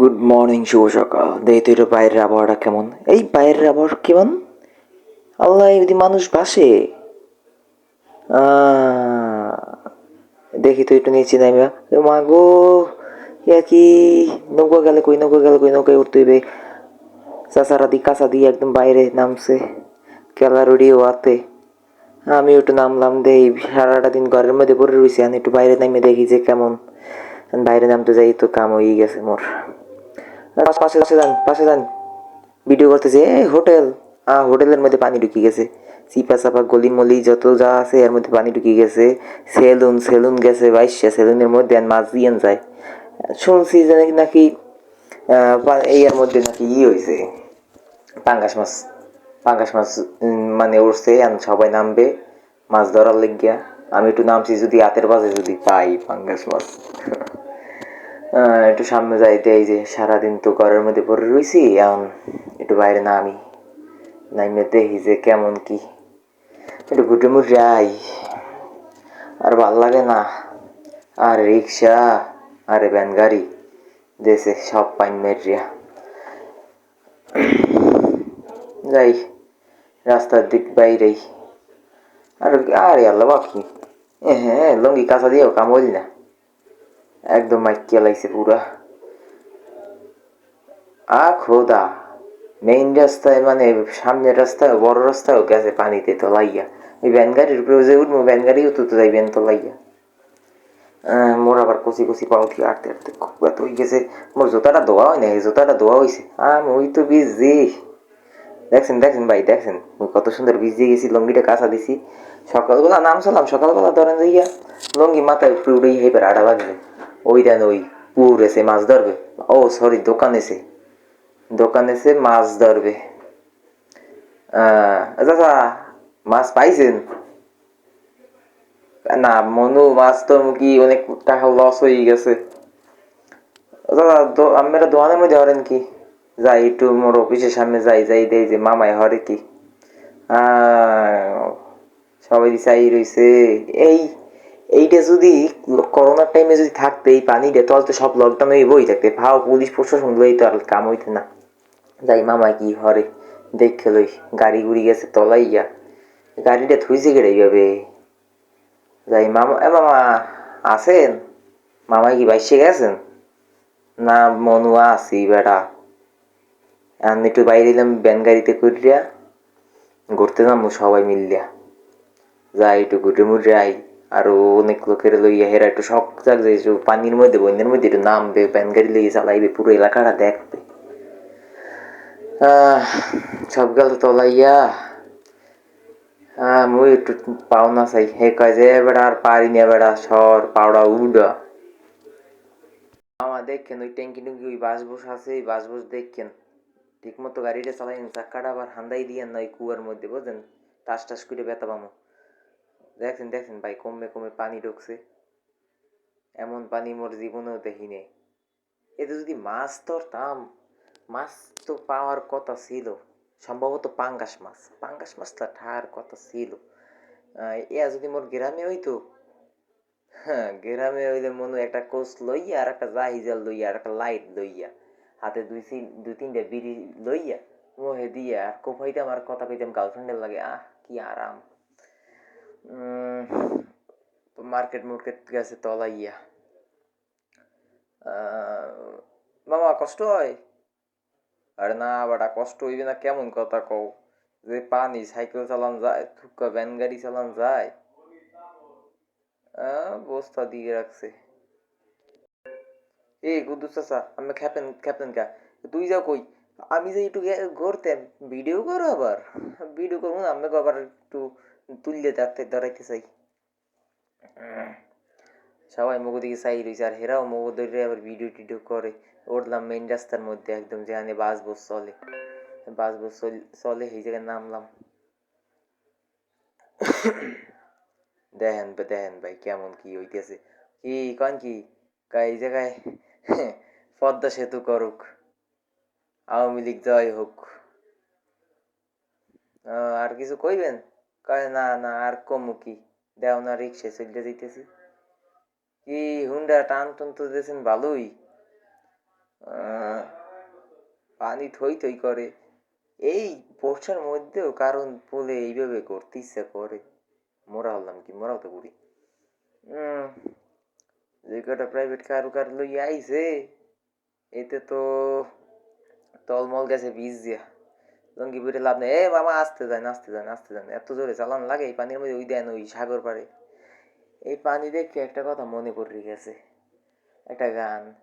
Good morning শুভ সকাল। দেখি তো বাইরের আবহাওয়াটা কেমন? এই বাইরের আবহাওয়া কেমন? আল্লাহ যদি মানুষ বাসে দেখি তো একটু নিচে এ মা গো ইয়া কি, নৌকা গেলে কই, নৌকা গেলে কই, নৌকায় উঠতে হইবে। চাচারা দি কাঁচা দিয়ে একদম বাইরে নামছে। কেলা রুড়িও আতে আমি একটু নামলাম, দেই সারাটা দিন ঘরের মধ্যে পড়ে রয়েছি আমি একটু বাইরে নামে দেখি যে কেমন। বাইরে নামতে যাই তো কাম হয়ে গেছে মোর। পাশে পাশে যান পাশে যান। ভিডিও করতেছে, এই হোটেল। আহ হোটেলের মধ্যে পানি ঢুকে গেছে। চিপা চাপা গলি মলি, যত যা আছে, এর মধ্যে পানি ঢুকে গেছে। সেলুন সেলুন গেছে, বাইশা সেলুনের মধ্যে আর মাছ দিয়ে যায়। শুনছি যে নাকি এর মধ্যে নাকি ই হয়েছে পাঙ্গাস মাছ পাঙ্গাস মাছ মানে উঠছে সবাই নামবে। মাছ ধরার লেগিয়া। আমি একটু নামছি যদি হাতের বাজে যদি পাই পাঙ্গাস মাছ। একটু সামনে যাইতে, এই যে সারাদিন তো ঘরের মধ্যে পড়ে রইছি, এখন একটু বাইরে নামি। নাইমে দেখি যে কেমন কি। একটু ঘুটে মুটে আই আর ভালো লাগে না। আর রিক্সা, আরে ভ্যান গাড়ি, দেশে সব পাইন মেরিয়া যাই, রাস্তার দিক বাইরেই। আর আরে আল্লাহ, বাকি। হ্যাঁ লঙ্গি কাঁচা দিয়েও কাম না। একদম মাইকিয়া লাগছে পুরা। আ খোদা মেইন রাস্তায় মানে সামনের রাস্তায়, বড় রাস্তায়ও গেছে পানিতে তো লাইয়া। ওই ভ্যান গাড়ির উপরে যে উঠবো ভ্যান গাড়িও তো যাই ভ্যান তো লাইয়া। মোর আবার কচি কচি পাও থেকে আটতে আটতে খুব এত হয়ে গেছে। মোর জুতাটা ধোয়া হয় না জুতাটা ধোয়া হয়েছে আমি, ওই তো বিজি দেখছেন দেখছেন ভাই, দেখছেন? কত সুন্দর বীজ দিয়ে গেছি, লঙ্গিটা কাঁচা দিছি। সকালবেলা নাম চলাম সকালবেলা ধরেন যাইয়া লঙ্গি মাথায় উপরে উড়ে হেবার আড়া বাজবে ওই দেন ওই পুর এসে মাছ ধরবে। ও সরি দোকান এসে। দোকান এসে মাছ ধরবে। মাছ পাইছেন? না, মনু, মাছ তো কি অনেক টাকা লস হয়ে গেছে। দাদা আমরা দোকানের মধ্যে হরেন কি? যাই, একটু মোর অফিসের সামনে যাই যাই, দেই যে মামাই হরে কি। সবাই চাই রইছে। এই এইটা যদি করোনার টাইমে যদি থাকতে, এই পানিটা, তাহলে তো সব লকডাউন হয়ে বই থাকতে। ভাও পুলিশ প্রশাসন লই তো আর কাম হইতে না। যাই মামা কি হরে দেখে লই। গাড়ি গুড়ি গেছে তলাইয়া গাড়িটা থুইছে কেটে যাবে যাই মামা, এ মামা, আছেন? মামা কি বাইসে গেছেন? না মনুয়া আছি বেটা আমি একটু বাইরে এলাম, ব্যান গাড়িতে করিয়া ঘুরতে যাব সবাই মিলিয়া। যাই একটু ঘুরে মুড়ে আই। আরও অনেক লোকের লইয়া হেরা একটু শখ যে পানির মধ্যে, বন্যের মধ্যে একটু নামবে ব্যান গাড়ি লইয়া চালাইবে, পুরো এলাকাটা দেখবে। সব গেল তলাইয়া হ্যাঁ মুই একটু পাওনা চাই। হে কয় যে বেড়া আর পারি না বেড়া সর, পাওড়া উডা। মামা, দেখেন ওই ট্যাঙ্কি টুঙ্কি, ওই বাস বস আছে ওই বাস বস দেখেন। ঠিক মতো গাড়িটা চালাইন চাক্কাটা আবার হান্দাই দিয়েন না ওই কুয়ার মধ্যে, বুঝলেন? টাস টাস করে ব্যথা পামো। দেখছেন দেখছেন ভাই, কমে কমে পানি ঢুকছে। এমন পানি মোর জীবনেও দেখি নেই। এতে যদি মাছ ধরতাম, মাছ তো পাওয়ার কথা ছিল। সম্ভবত পাঙ্গাস মাছ। পাঙ্গাস মাছটা ঠার কথা ছিল। ইয়া যদি মোর গ্রামে হইতো হ্যাঁ গ্রামে হইলে মনে একটা কোচ লইয়া আর একটা জাহিজাল লইয়া আর একটা লাইট লইয়া, হাতে দুই তিন- দুই তিনটা বিড়ি লইয়া, মোহে দিয়া আর কোপাইতাম আর কথা কইতাম গার্লফ্রেন্ডের লাগে, আহ, কি আরাম। মার্কেট মার্কেট গেছে তলাইয়া মামা কষ্ট হয় আরে না বাড়া কষ্ট হইবে না কেমন কথা কও যে পানি সাইকেল চালান যায় থুকা ভ্যান গাড়ি চালান যায় বস্তা দিয়ে রাখছে এই গুদ্দু চাচা আমি খেপেন খেপেন কা তুই যাও কই আমি যে একটু গে- ঘুরতে ভিডিও করো আবার ভিডিও করব না আমি আবার একটু তুললে দেখতে দাঁড়াইতে চাই। সবাই মুখ দিকে চাই রয়েছে আর হেরাও মুখ ধরে আবার ভিডিও টিডিও করে। উঠলাম মেইন রাস্তার মধ্যে একদম, যেখানে বাস বস চলে। বাস বস চল- সেই জায়গায় নামলাম। দেখেন দেখেন ভাই কেমন কি হইতেছে। কি কন কি? এই জায়গায় পদ্মা সেতু করুক। আওয়ামী লীগ জয় হোক। আর কিছু কইবেন? কয়, না না, আর কমু কি? দেও না রিক্সা চলে যাইতেছি। কি হুন্ডা টান টুন তো দিয়েছেন ভালোই। পানি থই থই করে। এই বর্ষার মধ্যেও কারণ বলে এইভাবে করতে ইচ্ছা করে। মোরা হলাম কি? মোরাও তো করি যে কটা প্রাইভেট কার কার লইয়া আইছে, এতে তো তলমল গেছে বীজ দিয়া। লঙ্গি বুড়ে লাভ নেই। এ মামা আসতে যায় আসতে যায় আসতে যান। এত জোরে চালান লাগে, এই পানির মধ্যে ওই দেন ওই সাগর পারে এই পানি দেখে একটা কথা মনে পড়ে গেছে। একটা গান।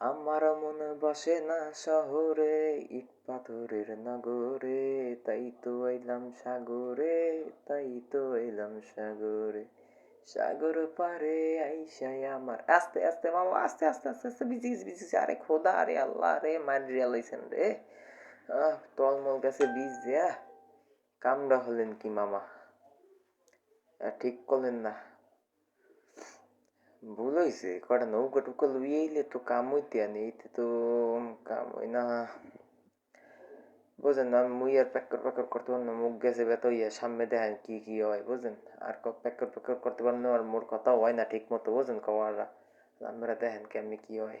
আমার মন বসে না শহরে, ইট পাথরের নগরে। তাই তো এলাম সাগরে, তাই তো এলাম সাগরে। সাগর পারে আইসাই আমার। আস্তে আস্তে মামা আস্তে আস্তে আস্তে আস্তে, বিজি বিজি আরে খোদা, আরে আল্লাহ রে মারিয়া লইছেন রে। তলমল গেছে বীজ দেয়া কামড়া হলেন কি মামা? ঠিক করলেন না। ভুল হয়েছে কটা নৌকা টুকা লুই এলে তো কাম হইতে আনি এতে তো কাম হয় না। বুঝেন না মুই আর প্যাকর প্যাকর করতে পারলাম মুখ গেছে ব্যথা হইয়া, সামনে দেখেন কি কি হয়, বুঝেন? আর প্যাকর প্যাকর করতে পারলাম আর মোর কথাও হয় না ঠিক মতো বুঝেন কওয়ারা? আমরা দেখেন কেমনি কি হয়।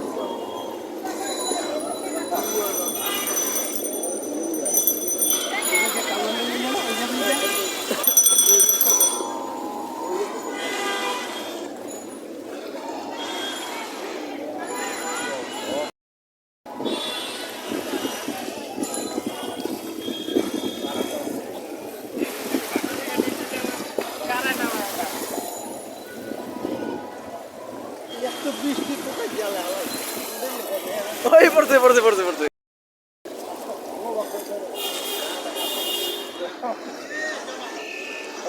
পড়ছে পড়ছে পড়ছে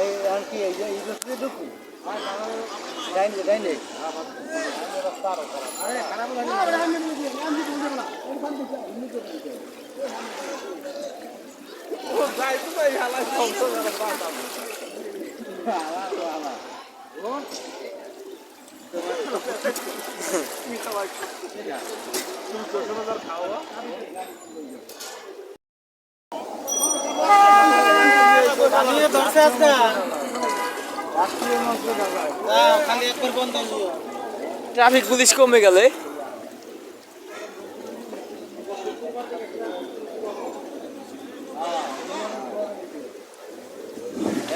এই আর কি এই যে এই যে তুই ট্রাফিক পুলিশ কমে গেলে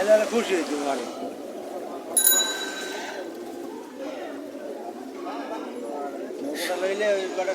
এলাকা খুশি হয়েছে মানে নৌকাটা লইলে ওই কটা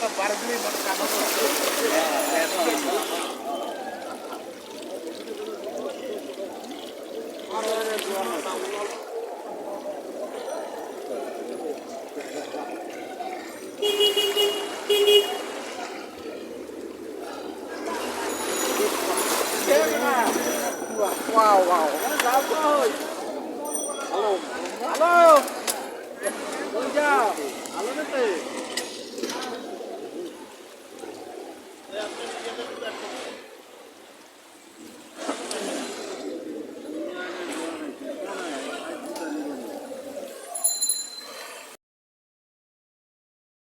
তুমি কয়েকটা বার দিলে মানে কাটা Wow, wow. Halo. Halo.